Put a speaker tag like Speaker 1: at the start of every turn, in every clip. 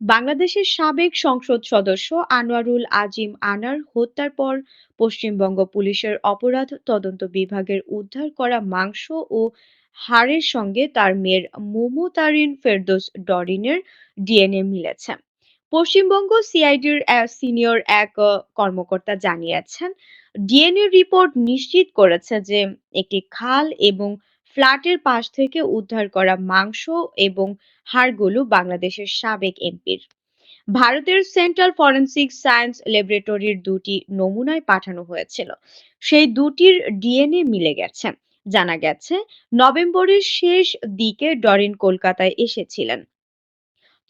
Speaker 1: বাংলাদেশের সাবেক সংসদ সদস্য আনোয়ারুল আজিম আনার হত্যার পর পশ্চিমবঙ্গ পুলিশের অপরাধ তদন্ত বিভাগের উদ্ধার করা মাংস ও হাড়ের সঙ্গে তার মেয়ের মমতারিন ফেরদোস ডরিনের ডিএনএ মিলেছে। পশ্চিমবঙ্গ সিআইডির সিনিয়র এক কর্মকর্তা জানিয়েছেন, ডিএনএ রিপোর্ট নিশ্চিত করেছে যে একটি খাল এবং ফ্ল্যাটের পাশ থেকে উদ্ধার করা মাংস এবং হাড়গুলো বাংলাদেশের সাবেক এমপির। ভারতের সেন্ট্রাল ফরেনসিক সায়েন্স ল্যাবরেটরির দুটি নমুনায় পাঠানো হয়েছিল। সেই দুটির ডিএনএ মিলে গেছে। জানা গেছে, নভেম্বরের শেষ দিকে ডরিন কলকাতায় এসেছিলেন।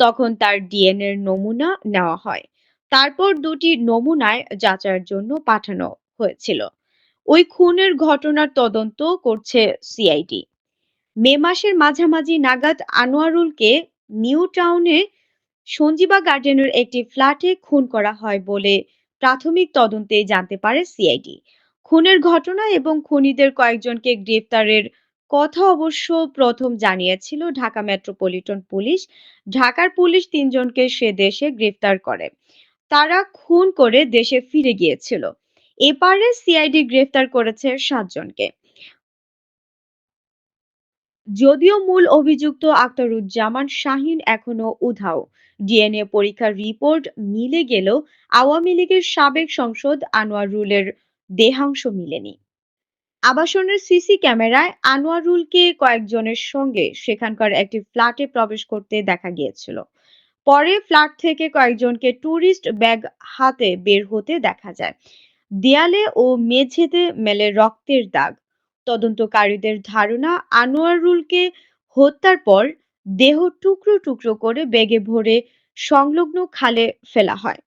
Speaker 1: তখন তার ডিএনএর নমুনা নেওয়া হয়। তারপর দুটি নমুনায় যাচাইয়ের জন্য পাঠানো হয়েছিল। ওই খুনের ঘটনার তদন্ত করছে সিআইডি মে মাসের মাঝামাঝি নাগাদ আনোয়ারুলকে নিউ টাউনে সঞ্জীবা গার্ডেনের একটি ফ্ল্যাটে খুন করা হয় বলে প্রাথমিক তদন্তে জানতে পারে সিআইডি খুনের ঘটনা এবং খুনিদের কয়েকজনকে গ্রেফতারের কথা অবশ্য প্রথম জানিয়েছিল ঢাকা মেট্রোপলিটন পুলিশ। ঢাকার পুলিশ তিনজনকে সে দেশে গ্রেফতার করে। তারা খুন করে দেশে ফিরে গিয়েছিল। এপারে সিআইডি গ্রেফতার করেছে সাতজনকে। যদিও মূল অভিযুক্ত আক্তারুজ্জামান শাহিন এখনও উধাও। ডিএনএ পরীক্ষার রিপোর্ট মিলে গেলেও আওয়ামী লীগের সাবেক সংসদ আনোয়ারুলের দেহাংশ মিলেনি। আবাসনের সিসি ক্যামেরায় আনোয়ারুলকে কয়েকজনের সঙ্গে সেখানকার একটি ফ্ল্যাটে প্রবেশ করতে দেখা গিয়েছিল। পরে ফ্ল্যাট থেকে কয়েকজনকে ট্যুরিস্ট ব্যাগ হাতে বের হতে দেখা যায়। দেয়ালে ও মেঝেতে মেলে রক্তের দাগ। তদন্তকারীদের ধারণা, আনোয়ারুলকে হত্যার পর দেহ টুকরো টুকরো করে বেগে ভরে সংলগ্ন খালে ফেলা হয়।